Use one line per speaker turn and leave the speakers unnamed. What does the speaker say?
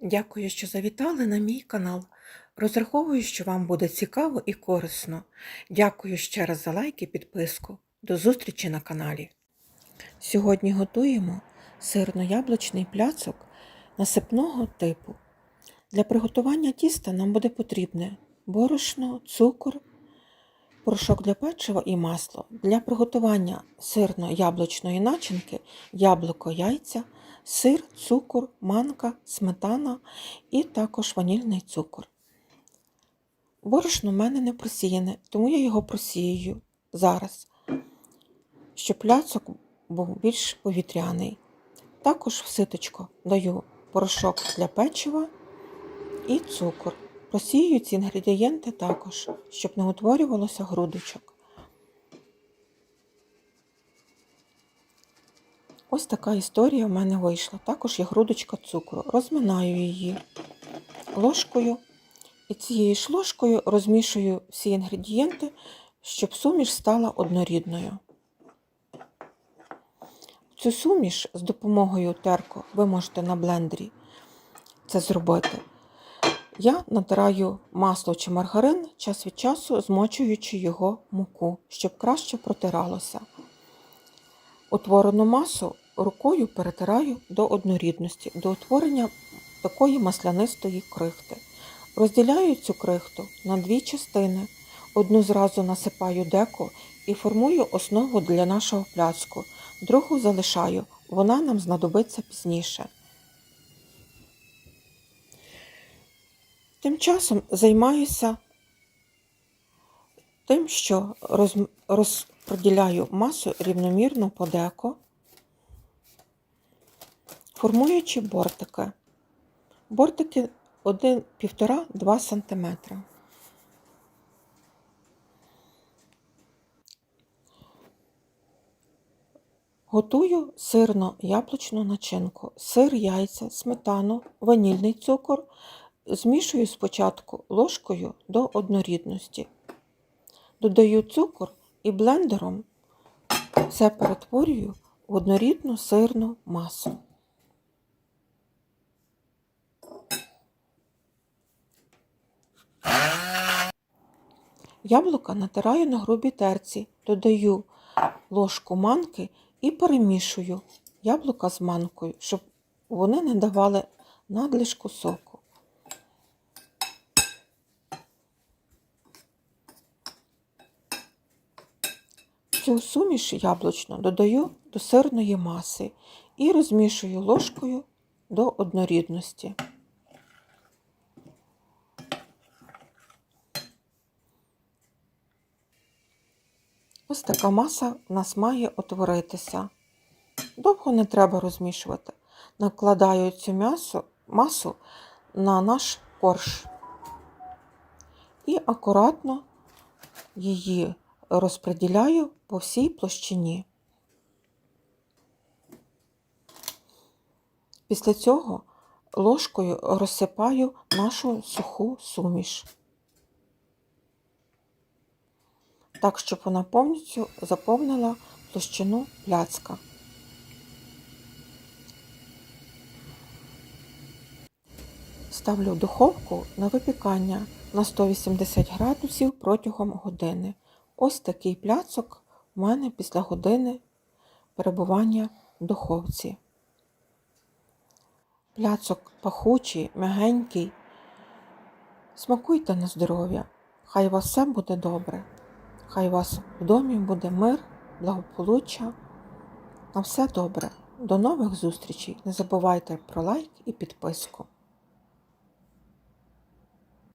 Дякую, що завітали на мій канал. Розраховую, що вам буде цікаво і корисно. Дякую ще раз за лайк і підписку. До зустрічі на каналі. Сьогодні готуємо сирно-яблучний пляцок насипного типу. Для приготування тіста нам буде потрібне борошно, цукор, порошок для печива і масло. Для приготування сирно-яблучної начинки яблуко, яйця, сир, цукор, манка, сметана і також ванільний цукор. Борошно в мене не просіяне, тому я його просію зараз, щоб пляцок був більш повітряний. Також в ситочко даю порошок для печива і цукор. Просію ці інгредієнти також, щоб не утворювалося грудочок. Ось така історія в мене вийшла. Також є грудочка цукру. Розминаю її ложкою. І цією ж ложкою розмішую всі інгредієнти, щоб суміш стала однорідною. Цю суміш з допомогою терку ви можете на блендері це зробити. Я натираю масло чи маргарин час від часу, змочуючи його муку, щоб краще протиралося. Утворену масу рукою перетираю до однорідності, до утворення такої маслянистої крихти. Розділяю цю крихту на дві частини. Одну зразу насипаю деко і формую основу для нашого пляцку. Другу залишаю, вона нам знадобиться пізніше. Тим часом займаюся тим, що роз, розподіляю масу рівномірно по деко, формуючи бортики. Бортики 1,5-2 см. Готую сирно-яблучну начинку, сир, яйця, сметану, ванільний цукор. Змішую спочатку ложкою до однорідності. Додаю цукор і блендером все перетворюю в однорідну сирну масу. Яблука натираю на грубій терці, додаю ложку манки і перемішую яблука з манкою, щоб вони не давали надлишку соку. Цю суміш яблучну додаю до сирної маси і розмішую ложкою до однорідності. Ось така маса в нас має утворитися. Довго не треба розмішувати. Накладаю цю м'ясо, масу на наш корж і акуратно її розподіляю по всій площині. Після цього ложкою розсипаю нашу суху суміш. Так, щоб вона повністю заповнила площину пляцка. Ставлю в духовку на випікання на 180 градусів протягом години. Ось такий пляцок у мене після години перебування в духовці. Пляцок пахучий, м'ягенький. Смакуйте на здоров'я, хай у вас все буде добре. Хай у вас в домі буде мир, благополуччя. На все добре. До нових зустрічей. Не забувайте про лайк і підписку.